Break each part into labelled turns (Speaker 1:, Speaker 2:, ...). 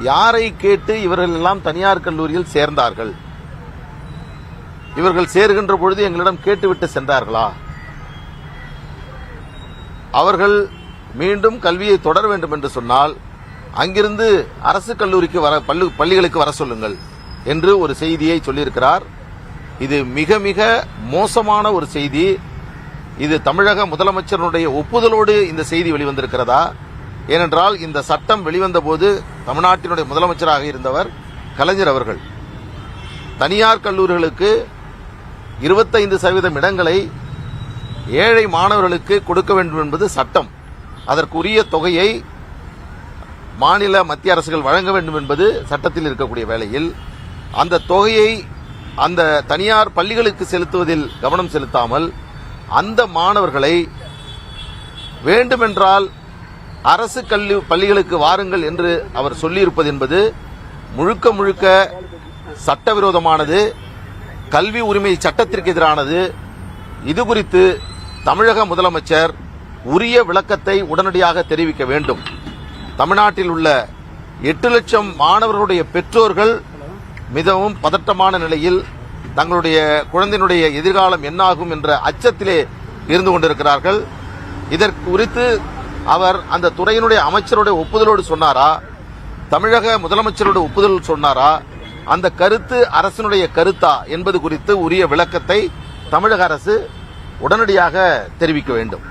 Speaker 1: யாரை கேட்டு இவர்கள் எல்லாம் தனியார் கல்லூரியில் சேர்ந்தார்கள்? இவர்கள் சேருகின்ற பொழுது எங்களிடம் கேட்டுவிட்டு சென்றார்களா? அவர்கள் மீண்டும் கல்வியை தொடர வேண்டும் என்று சொன்னால் அங்கிருந்து அரசு கல்லூரிக்கு வர பள்ளி- பள்ளிகளுக்கு வர சொல்லுங்கள் என்று ஒரு செய்தியை சொல்லியிருக்கிறார். இது மிக மிக மோசமான ஒரு செய்தி. இது தமிழக முதலமைச்சருடைய ஒப்புதலோடு இந்த செய்தி வெளிவந்திருக்கிறதா? ஏனென்றால் இந்த சட்டம் வெளிவந்த போது தமிழ்நாட்டினுடைய முதலமைச்சராக இருந்தவர் கலைஞர் அவர்கள். தனியார் கல்லூரிகளுக்கு இருபத்தைந்து சதவீதம் இடங்களை ஏழை மாணவர்களுக்கு கொடுக்க வேண்டும் என்பது சட்டம். அதற்குரிய தொகையை மாநில மத்திய அரசுகள் வழங்க வேண்டும் என்பது சட்டத்தில் இருக்கக்கூடிய வேளையில் அந்த தொகையை அந்த தனியார் பள்ளிகளுக்கு செலுத்துவதில் கவனம் செலுத்தாமல் அந்த மாணவர்களை வேண்டுமென்றால் அரசு கல்வி பள்ளிகளுக்கு வாருங்கள் என்று அவர் சொல்லியிருப்பது என்பது முழுக்க முழுக்க சட்டவிரோதமானது கல்வி உரிமை சட்டத்திற்கு எதிரானது. இது குறித்து தமிழக முதலமைச்சர் உரிய விளக்கத்தை உடனடியாக தெரிவிக்க வேண்டும். தமிழ்நாட்டில் உள்ள எட்டு லட்சம் மாணவர்களுடைய பெற்றோர்கள் மிகவும் பதட்டமான நிலையில் தங்களுடைய குழந்தையினுடைய எதிர்காலம் என்னாகும் என்ற அச்சத்திலே இருந்து கொண்டிருக்கிறார்கள். இதற்கு குறித்து அவர் அந்த துறையினுடைய அமைச்சருடைய ஒப்புதலோடு சொன்னாரா? தமிழக முதலமைச்சருடைய ஒப்புதல் சொன்னாரா? அந்த கருத்து அரசினுடைய கருத்தா என்பது குறித்து உரிய விளக்கத்தை தமிழக அரசு உடனடியாக தெரிவிக்க வேண்டும்.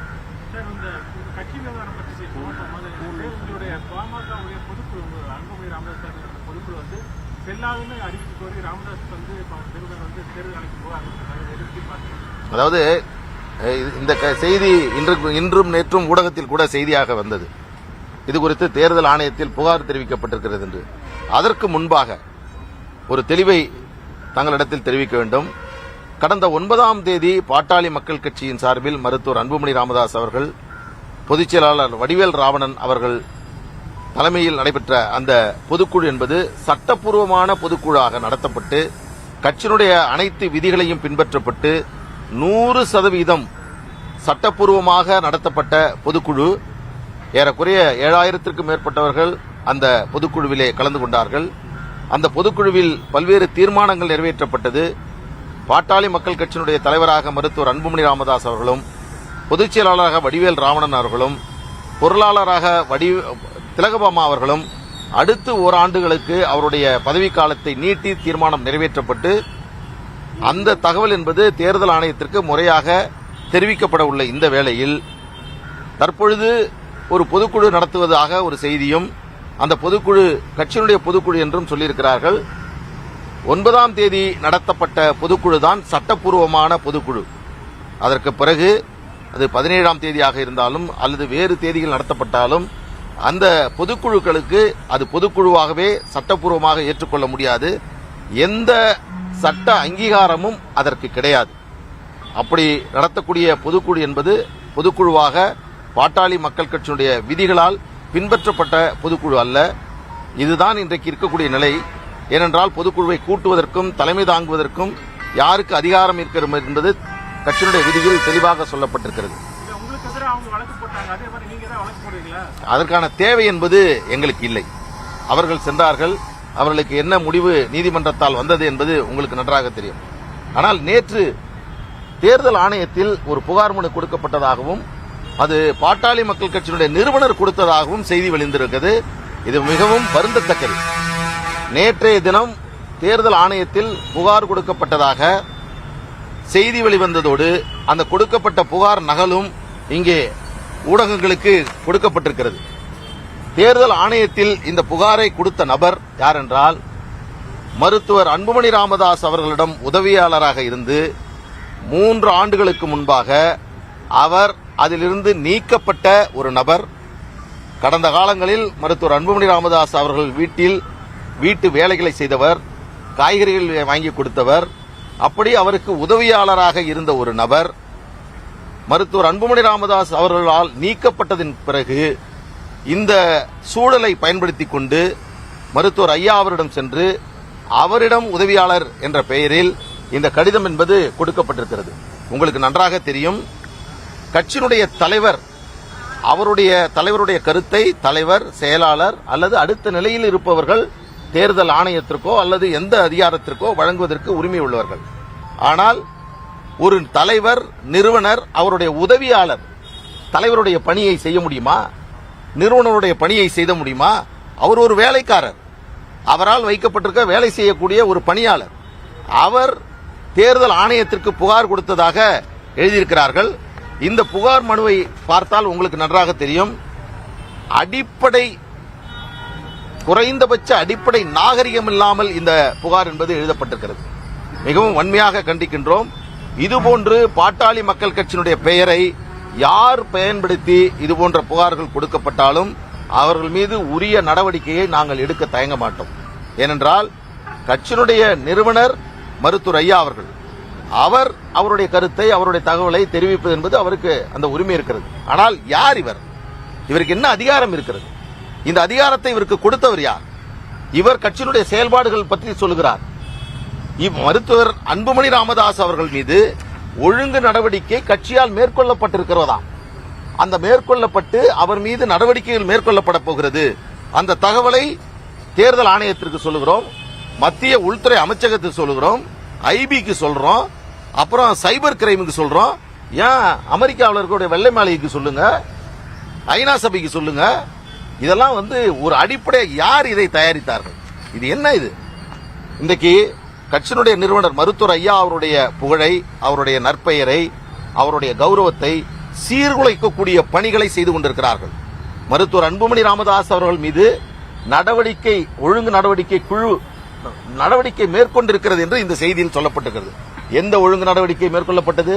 Speaker 1: அதாவது இந்த க- செய்தி இன்று இன்றும் நேற்றும் ஊடகத்தில் கூட செய்தியாக வந்தது. இது குறித்து தேர்தல் ஆணையத்தில் புகார் தெரிவிக்கப்பட்டிருக்கிறது என்று. அதற்கு முன்பாக ஒரு தெளிவை தங்களிடத்தில் தெரிவிக்க வேண்டும். கடந்த ஒன்பதாம் தேதி பாட்டாளி மக்கள் கட்சியின் சார்பில் மருத்துவர் அன்புமணி ராமதாஸ் அவர்கள் பொதுச் செயலாளர் வடிவேல் ராவணன் அவர்கள் தலைமையில் நடைபெற்ற அந்த பொதுக்குழு என்பது சட்டப்பூர்வமான பொதுக்குழுவாக நடத்தப்பட்டு கட்சியினுடைய அனைத்து விதிகளையும் பின்பற்றப்பட்டு நூறு சதவீதம் சட்டப்பூர்வமாக நடத்தப்பட்ட பொதுக்குழு ஏறக்குறைய ஏழாயிரத்திற்கும் மேற்பட்டவர்கள் அந்த பொதுக்குழுவிலே கலந்து கொண்டார்கள். அந்த பொதுக்குழுவில் பல்வேறு தீர்மானங்கள் நிறைவேற்றப்பட்டது. பாட்டாளி மக்கள் கட்சியினுடைய தலைவராக மருத்துவர் அன்புமணி ராமதாஸ் அவர்களும் பொதுச் செயலாளராக வடிவேல் ராவணன் அவர்களும் பொருளாளராக வடி திலகபாமா அவர்களும் அடுத்து ஓராண்டுகளுக்கு அவருடைய பதவிக்காலத்தை நீட்டி தீர்மானம் நிறைவேற்றப்பட்டு அந்த தகவல் என்பது தேர்தல் ஆணையத்திற்கு முறையாக தெரிவிக்கப்பட உள்ள இந்த வேளையில். தற்பொழுது ஒரு பொதுக்குழு நடத்துவதாக ஒரு செய்தியும் அந்த பொதுக்குழு கட்சியினுடைய பொதுக்குழு என்றும் சொல்லியிருக்கிறார்கள். ஒன்பதாம் தேதி நடத்தப்பட்ட பொதுக்குழு தான் சட்டப்பூர்வமான பொதுக்குழு. அதற்கு பிறகு அது பதினேழாம் தேதியாக இருந்தாலும் அல்லது வேறு தேதிகள் நடத்தப்பட்டாலும் அந்த பொதுக்குழுக்களுக்கு அது பொதுக்குழுவாகவே சட்டப்பூர்வமாக ஏற்றுக்கொள்ள முடியாது. எந்த சட்ட அங்கீகாரமும் அதற்கு கிடையாது. அப்படி நடத்தக்கூடிய பொதுக்குழு என்பது பொதுக்குழுவாக பாட்டாளி மக்கள் கட்சியினுடைய விதிகளால் பின்பற்றப்பட்ட பொதுக்குழு அல்ல. இதுதான் இன்றைக்கு இருக்கக்கூடிய நிலை. ஏனென்றால் பொதுக்குழுவை கூட்டுவதற்கும் தலைமை தாங்குவதற்கும் யாருக்கு அதிகாரம் இருக்கிறது என்பது கட்சியினுடைய விதியில் தெளிவாக சொல்லப்பட்டிருக்கிறது. அதற்கான தேவை என்பது எங்களுக்கு இல்லை. அவர்கள் சென்றார்கள் அவர்களுக்கு என்ன முடிவு நீதிமன்றத்தால் வந்தது என்பது உங்களுக்கு நன்றாக தெரியும். ஆனால் நேற்று தேர்தல் ஆணையத்தில் ஒரு புகார் மனு கொடுக்கப்பட்டதாகவும் அது பாட்டாளி மக்கள் கட்சியினுடைய நிறுவனர் கொடுத்ததாகவும் செய்தி வெளிந்திருக்கிறது. இது மிகவும் வருந்தத்தக்கது. நேற்றைய தினம் தேர்தல் ஆணையத்தில் புகார் கொடுக்கப்பட்டதாக செய்தி வெளிவந்ததோடு அந்த கொடுக்கப்பட்ட புகார் நகலும் இங்கே ஊடகங்களுக்கு கொடுக்கப்பட்டிருக்கிறது. தேர்தல் ஆணையத்தில் இந்த புகாரை கொடுத்த நபர் யார் என்றால் மருத்துவர் அன்புமணி ராமதாஸ் அவர்களிடம் உதவியாளராக இருந்து மூன்று ஆண்டுகளுக்கு முன்பாக அவர் அதிலிருந்து நீக்கப்பட்ட ஒரு நபர். கடந்த காலங்களில் மருத்துவர் அன்புமணி ராமதாஸ் அவர்கள் வீட்டில் வீட்டு வேலைகளை செய்தவர் காய்கறிகள் வாங்கி கொடுத்தவர். அப்படி அவருக்கு உதவியாளராக இருந்த ஒரு நபர் மருத்துவர் அன்புமணி ராமதாஸ் அவர்களால் நீக்கப்பட்டதின் பிறகு இந்த சூழலை பயன்படுத்திக் கொண்டு மருத்துவர் ஐயா அவரிடம் சென்று அவரிடம் உதவியாளர் என்ற பெயரில் இந்த கடிதம் என்பது கொடுக்கப்பட்டிருக்கிறது. உங்களுக்கு நன்றாக தெரியும். கட்சியினுடைய தலைவர் அவருடைய தலைவருடைய கருத்தை தலைவர் செயலாளர் அல்லது அடுத்த நிலையில் இருப்பவர்கள் தேர்தல் ஆணையத்திற்கோ அல்லது எந்த அதிகாரத்திற்கோ வழங்குவதற்கு உரிமை உள்ளவர்கள். ஆனால் ஒரு தலைவர் நிறுவனர் அவருடைய உதவியாளர் தலைவருடைய பணியை செய்ய முடியுமா? நிறுவனருடைய பணியை செய்த முடியுமா? அவர் ஒரு வேலைக்காரர். அவரால் வைக்கப்பட்டிருக்க வேலை செய்யக்கூடிய ஒரு பணியாளர். அவர் தேர்தல் ஆணையத்திற்கு புகார் கொடுத்ததாக எழுதியிருக்கிறார்கள். இந்த புகார் மனுவை பார்த்தால் உங்களுக்கு நன்றாக தெரியும். அடிப்படை குறைந்தபட்ச அடிப்படை நாகரிகம் இல்லாமல் இந்த புகார் என்பது எழுதப்பட்டிருக்கிறது. மிகவும் வன்மையாக கண்டிக்கின்றோம். இதுபோன்று பாட்டாளி மக்கள் கட்சியினுடைய பெயரை யார் பயன்படுத்தி இதுபோன்ற புகார்கள் கொடுக்கப்பட்டாலும் அவர்கள் மீது உரிய நடவடிக்கையை நாங்கள் எடுக்க தயங்க மாட்டோம். ஏனென்றால் கட்சியினுடைய நிறுவனர் மருத்துவர் ஐயா அவர்கள் அவர் அவருடைய கருத்தை அவருடைய தகவலை தெரிவிப்பது என்பது அவருக்கு அந்த உரிமை இருக்கிறது. ஆனால் யார் இவர்? இவருக்கு என்ன அதிகாரம் இருக்கிறது? இந்த அதிகாரத்தை இவருக்கு கொடுத்தவர் யார்? இவர் கட்சியினுடைய செயல்பாடுகள் பற்றி சொல்லுகிறார். இவ் மருத்துவர் அன்புமணி ராமதாஸ் அவர்கள் மீது ஒழுங்கு நடவடிக்கை கட்சியால் மேற்கொள்ளப்பட்டிருக்கிறதா? அந்த மேற்கொள்ளப்பட்டு அவர் மீது நடவடிக்கைகள் மேற்கொள்ளப்பட போகிறது. அந்த தகவலை தேர்தல் ஆணையத்திற்கு சொல்லுகிறோம். மத்திய உள்துறை அமைச்சகத்துக்கு சொல்லுகிறோம். ஐபிக்கு சொல்றோம். அப்புறம் சைபர் கிரைமுக்கு சொல்றோம். ஏன் அமெரிக்காவில் இருக்கக்கூடிய வெள்ளை மாளிகைக்கு சொல்லுங்க? ஐநா சபைக்கு சொல்லுங்க. இதெல்லாம் வந்து ஒரு அடிப்படை யார் இதை தயாரித்தார்கள்? இது என்ன இது? இன்றைக்கு கட்சியினுடைய நிறுவனர் மருத்துவர் ஐயா அவருடைய புகழை அவருடைய நற்பெயரை அவருடைய கௌரவத்தை சீர்குலைக்கக்கூடிய பணிகளை செய்து கொண்டிருக்கிறார்கள். மருத்துவர் அன்புமணி ராமதாஸ் அவர்கள் மீது நடவடிக்கை ஒழுங்கு நடவடிக்கை குழு நடவடிக்கை மேற்கொண்டிருக்கிறது என்று இந்த செய்தியில் சொல்லப்பட்டிருக்கிறது. எந்த ஒழுங்கு நடவடிக்கை மேற்கொள்ளப்பட்டது?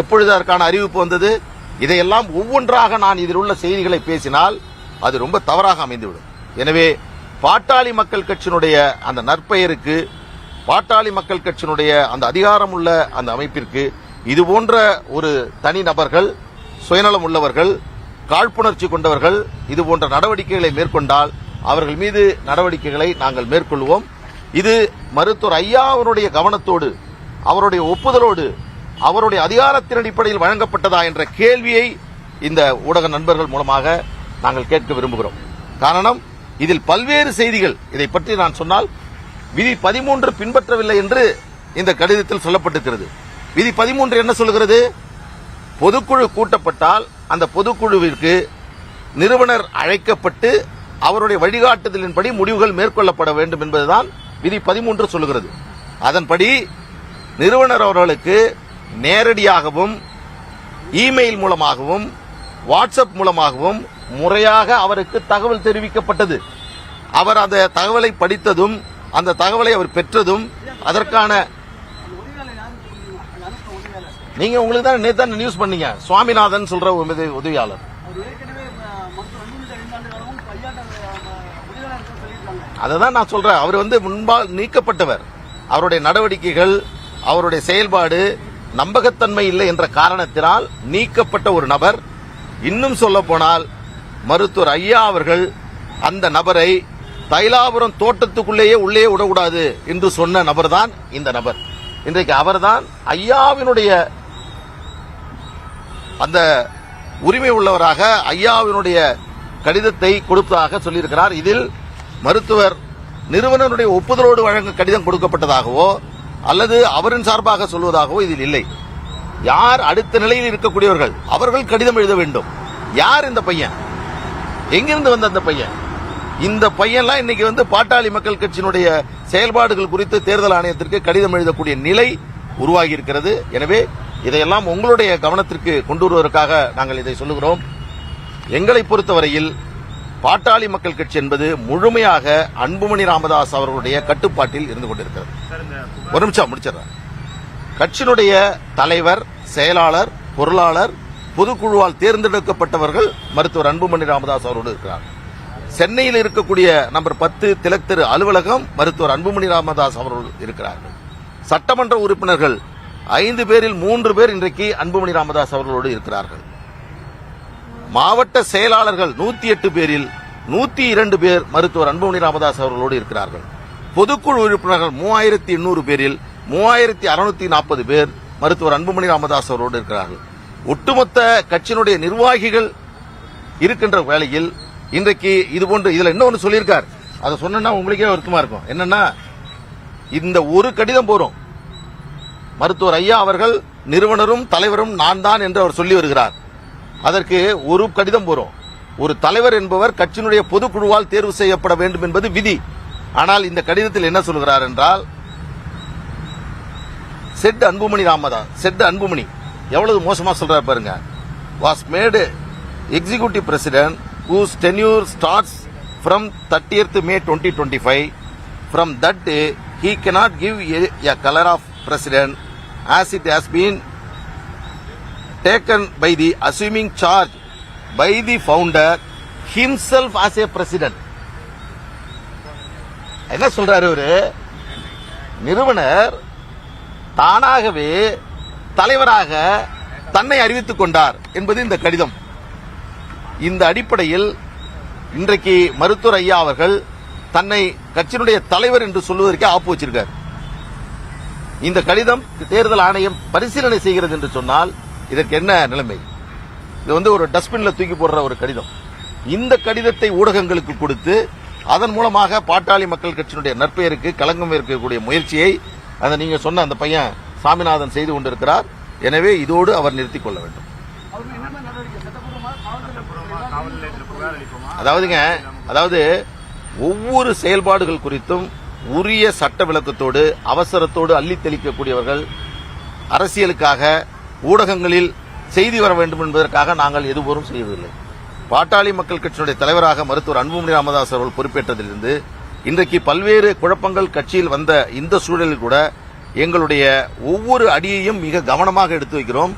Speaker 1: எப்பொழுது அதற்கான அறிவிப்பு வந்தது? இதையெல்லாம் ஒவ்வொன்றாக நான் இதில் உள்ள செய்திகளை பேசினால் அது ரொம்ப தவறாக அமைந்துவிடும். எனவே பாட்டாளி மக்கள் கட்சியினுடைய அந்த நற்பெயருக்கு பாட்டாளி மக்கள் கட்சியினுடைய அந்த அதிகாரம் உள்ள அந்த அமைப்பிற்கு இது போன்ற ஒரு தனி நபர்கள் சுயநலம் உள்ளவர்கள் காழ்ப்புணர்ச்சி கொண்டவர்கள் இது போன்ற நடவடிக்கைகளை மேற்கொண்டால் அவர்கள் மீது நடவடிக்கைகளை நாங்கள் மேற்கொள்வோம். இது மருத்துவர் ஐயா அவருடைய கவனத்தோடு அவருடைய ஒப்புதலோடு அவருடைய அதிகாரத்தின் அடிப்படையில் வழங்கப்பட்டதா என்ற கேள்வியை இந்த ஊடக நண்பர்கள் மூலமாக நாங்கள் கேட்க விரும்புகிறோம். காரணம் இதில் பல்வேறு செய்திகள் இதை பற்றி நான் சொன்னால் விதி பதிமூன்று பின்பற்றவில்லை என்று இந்த கடிதத்தில் சொல்லப்பட்டிருக்கிறது. விதி பதிமூன்று என்ன சொல்கிறது பொதுக்குழு கூட்டப்பட்டால் அந்த பொதுக்குழுவிற்கு நிறுவனர் அழைக்கப்பட்டு அவருடைய வழிகாட்டுதலின்படி முடிவுகள் மேற்கொள்ளப்பட வேண்டும் என்பதுதான் விதி பதிமூன்று சொல்லுகிறது. அதன்படி நிறுவனர் அவர்களுக்கு நேரடியாகவும் இமெயில் மூலமாகவும் வாட்ஸ்அப் மூலமாகவும் முறையாக அவருக்கு தகவல் தெரிவிக்கப்பட்டது. அவர் அந்த தகவலை படித்ததும் அந்த தகவலை அவர் பெற்றதும் அதற்கான நீங்க உங்களுக்கு தான் நேத்து தான் நியூஸ் பண்ணீங்க. சுவாமிநாதன் சொல்ற உதவியாளர்.
Speaker 2: அவர் ஏற்கனவே அஹ், மருத்துவர் அன்புமணி ஐந்து ஆண்டு காலமும் ஐயாட்ட உதவியாளர் இருக்க சொல்லியிருக்காங்க.
Speaker 1: அதை தான் நான் சொல்றேன். அவர் வந்து முன்பால் நீக்கப்பட்டவர். அவருடைய நடவடிக்கைகள் அவருடைய செயல்பாடு நம்பகத்தன்மை இல்லை என்ற காரணத்தினால் நீக்கப்பட்ட ஒரு நபர். இன்னும் சொல்ல போனால் மருத்துவர் ஐயா அவர்கள் அந்த நபரை தைலாபுரம் தோட்டத்துக்குள்ளேயே உள்ளே விடக்கூடாது என்று சொன்ன நபர் தான் இந்த நபர். இன்றைக்கு அவர்தான் ஐயாவினுடைய அந்த உரிமை உள்ளவராக ஐயாவினுடைய கடிதத்தை கொடுத்ததாக சொல்லியிருக்கிறார். இதில் மருத்துவர் நிறுவனருடைய ஒப்புதலோடு வழங்க கடிதம் கொடுக்கப்பட்டதாகவோ அல்லது அவரின் சார்பாக சொல்வதாகவோ இதில் இல்லை. யார் அடுத்த நிலையில் இருக்கக்கூடியவர்கள்? அவர்கள் கடிதம் எழுத வேண்டும். யார் இந்த பையன்? எங்கிருந்து வந்த அந்த பையன்? இந்த பையன்லாம் இன்னைக்கு வந்து பாட்டாளி மக்கள் கட்சியினுடைய செயல்பாடுகள் குறித்து தேர்தல் ஆணையத்திற்கு கடிதம் எழுதக்கூடிய நிலை உருவாகி இருக்கிறது எனவே இதையெல்லாம் உங்களுடைய கவனத்திற்கு கொண்டு வருவதற்காக நாங்கள் இதை சொல்லுகிறோம். எங்களை பொறுத்தவரையில் பாட்டாளி மக்கள் கட்சி என்பது முழுமையாக அன்புமணி ராமதாஸ் அவர்களுடைய கட்டுப்பாட்டில் இருந்து கொண்டிருக்கிறது. ஒரு நிமிஷம் முடிச்சிடுறேன். கட்சியினுடைய தலைவர் செயலாளர் பொருளாளர் பொதுக்குழுவால் தேர்ந்தெடுக்கப்பட்டவர்கள் மருத்துவர் அன்புமணி ராமதாஸ் அவரோடு இருக்கிறார் சென்னையில் இருக்கக்கூடிய நம்பர் பத்து திலக் தெரு அலுவலகம் மருத்துவர் அன்புமணி ராமதாஸ் அவர்கள் இருக்கிறார்கள். சட்டமன்ற உறுப்பினர்கள் ஐந்து பேரில் மூன்று பேர் இன்றைக்கு அன்புமணி ராமதாஸ் அவர்களோடு இருக்கிறார்கள். மாவட்ட செயலாளர்கள் நூத்தி எட்டு பேரில் நூத்தி இரண்டு பேர் மருத்துவர் அன்புமணி ராமதாஸ் அவர்களோடு இருக்கிறார்கள். பொதுக்குழு உறுப்பினர்கள் மூவாயிரத்தி எண்ணூறு பேரில் மூவாயிரத்தி அறுநூத்தி நாற்பது பேர் மருத்துவர் அன்புமணி ராமதாஸ் அவரோடு இருக்கிறார்கள். ஒட்டுமொத்த கட்சியினுடைய நிர்வாகிகள் இருக்கின்ற வேளையில் இன்றைக்கு இது போன்று இதுல இன்னொன்று சொல்லியிருக்கார். அதை சொன்னா உங்களுக்கே வருத்தமா இருக்கும். என்னன்னா இந்த ஒரு கடிதம் போறோம். மருத்துவர் ஐயா அவர்கள் நிறுவனரும் தலைவரும் நான் தான் என்று அவர் சொல்லி வருகிறார். அதற்கு ஒரு கடிதம் போறோம். ஒரு தலைவர் என்பவர் கட்சியினுடைய பொதுக்குழுவால் தேர்வு செய்யப்பட வேண்டும் என்பது விதி. ஆனால் இந்த கடிதத்தில் என்ன சொல்கிறார் என்றால் செட் அன்புமணி ராமதாஸ் செட் அன்புமணி. எவ்வளவு மோசமா சொல்றாரு பாருங்க. Was made executive president whose tenure starts from 30th May 2025 from that day he cannot give a, a color of president as it has been taken by the assuming charge by the founder himself as a president என்ன சொல்றாரு அவரு நிறுவனர் தானாகவே தலைவராக தன்னை அறிவித்துக் கொண்டார் என்பது இந்த கடிதம் இந்த அடிப்படையில் இன்றைக்கு மருத்துவர் ஐயா அவர்கள் தன்னை கட்சியினுடைய தலைவர் என்று சொல்வதற்கே ஆப்பு வச்சிருக்கார். இந்த கடிதம் தேர்தல் ஆணையம் பரிசீலனை செய்கிறது என்று சொன்னால் இதற்கு என்ன நிலைமை? இது வந்து ஒரு டஸ்ட்பின்ல தூக்கி போடுற ஒரு கடிதம். இந்த கடிதத்தை ஊடகங்களுக்கு கொடுத்து அதன் மூலமாக பாட்டாளி மக்கள் கட்சியினுடைய நற்பெயருக்கு களங்கம் இருக்கக்கூடிய முயற்சியை அந்த நீங்க சொன்ன அந்த பையன் சாமிநாதன் செய்து கொண்டிருக்கிறார். எனவே இதோடு அவர் நிறுத்திக் கொள்ள வேண்டும்
Speaker 2: அவர் என்ன மாதிரி நடவடிக்கை சட்டப்பூர்வமாக
Speaker 3: காவல் நிலையத்தில் புகார் அளிப்போமா
Speaker 1: அதாவதுங்க அதாவது ஒவ்வொரு செயல்பாடுகள் குறித்தும் உரிய சட்ட விளக்கத்தோடு அவசரத்தோடு அள்ளி தெளிக்கக்கூடியவர்கள் அரசியலுக்காக ஊடகங்களில் செய்தி வர வேண்டும் என்பதற்காக நாங்கள் எதுவரும் செய்வதில்லை. பாட்டாளி மக்கள் கட்சியினுடைய தலைவராக மருத்துவர் அன்புமணி ராமதாஸ் அவர்கள் பொறுப்பேற்றதிலிருந்து இன்றைக்கு பல்வேறு குழப்பங்கள் கட்சியில் வந்த இந்த சூழலில் கூட எங்களுடைய ஒவ்வொரு அடியையும் மிக கவனமாக எடுத்து வைக்கிறோம்.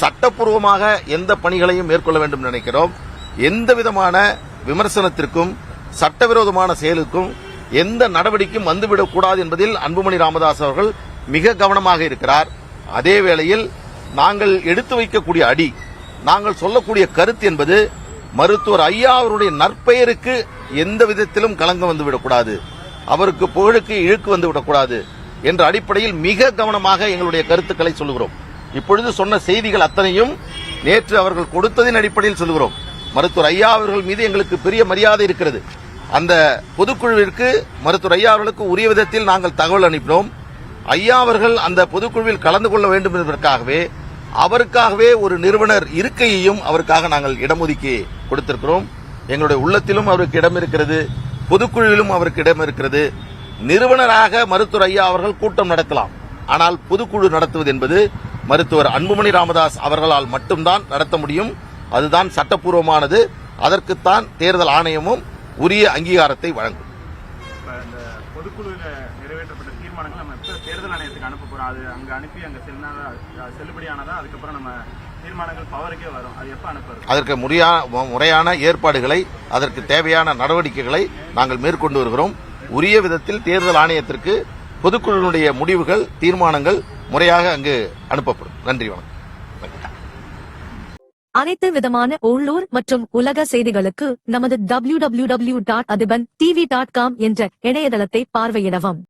Speaker 1: சட்டப்பூர்வமாக எந்த பணிகளையும் மேற்கொள்ள வேண்டும் நினைக்கிறோம். எந்த விதமான விமர்சனத்திற்கும் சட்டவிரோதமான செயலுக்கும் எந்த நடவடிக்கையும் வந்துவிடக் கூடாது என்பதில் அன்புமணி ராமதாஸ் அவர்கள் மிக கவனமாக இருக்கிறார். அதே வேளையில் நாங்கள் எடுத்து வைக்கக்கூடிய அடி நாங்கள் சொல்லக்கூடிய கருத்து என்பது மருத்துவர் ஐயா அவருடைய நற்பெயருக்கு எந்த விதத்திலும் கலங்கம் வந்துவிடக்கூடாது அவருக்கு புகழுக்கு இழுக்கு வந்து விடக்கூடாது என்ற அடிப்படையில் மிக கவனமாக எங்களுடைய கருத்துக்களை சொல்லுகிறோம். இப்பொழுது சொன்ன செய்திகள் அத்தனையும் நேற்று அவர்கள் கொடுத்ததின் அடிப்படையில் சொல்லுகிறோம். மருத்துவர் ஐயா அவர்கள் மீது எங்களுக்கு பெரிய மரியாதை இருக்கிறது. அந்த பொதுக்குழுவிற்கு மருத்துவர் ஐயா அவர்களுக்கு உரிய விதத்தில் நாங்கள் தகவல் அனுப்பினோம். ஐயா அவர்கள் அந்த பொதுக்குழுவில் கலந்து கொள்ள வேண்டும் என்பதற்காகவே அவருக்காகவே ஒரு நிறுவனர் இருக்கையையும் அவருக்காக நாங்கள் இடமொதுக்கி கொடுத்திருக்கிறோம். எங்களுடைய உள்ளத்திலும் அவருக்கு இடம் இருக்கிறது பொதுக்குழுவிலும் அவருக்கு இடம் இருக்கிறது. நிறுவனராக மருத்துவர் ஐயா அவர்கள் கூட்டம் நடத்தலாம் ஆனால் பொதுக்குழு நடத்துவது என்பது மருத்துவர் அன்புமணி ராமதாஸ் அவர்களால் மட்டும்தான் நடத்த முடியும். அதுதான் சட்டப்பூர்வமானது. அதற்குத்தான் தேர்தல் ஆணையமும் உரிய அங்கீகாரத்தை வழங்கும். அதற்கு முறையா- முறையான ஏற்பாடுகளை அதற்கு தேவையான நடவடிக்கைகளை நாங்கள் மேற்கொண்டு வருகிறோம். உரிய விதத்தில் தேர்தல் ஆணையத்திற்கு பொதுக்குழுவினுடைய முடிவுகள் தீர்மானங்கள் முறையாக அங்கு அனுப்பப்படும். நன்றி வணக்கம்.
Speaker 4: அனைத்து விதமான உள்ளூர் மற்றும் உலக செய்திகளுக்கு நமது டபிள்யூ டபுள்யூ டாட் என்ற இணையதளத்தை பார்வையிடவும்.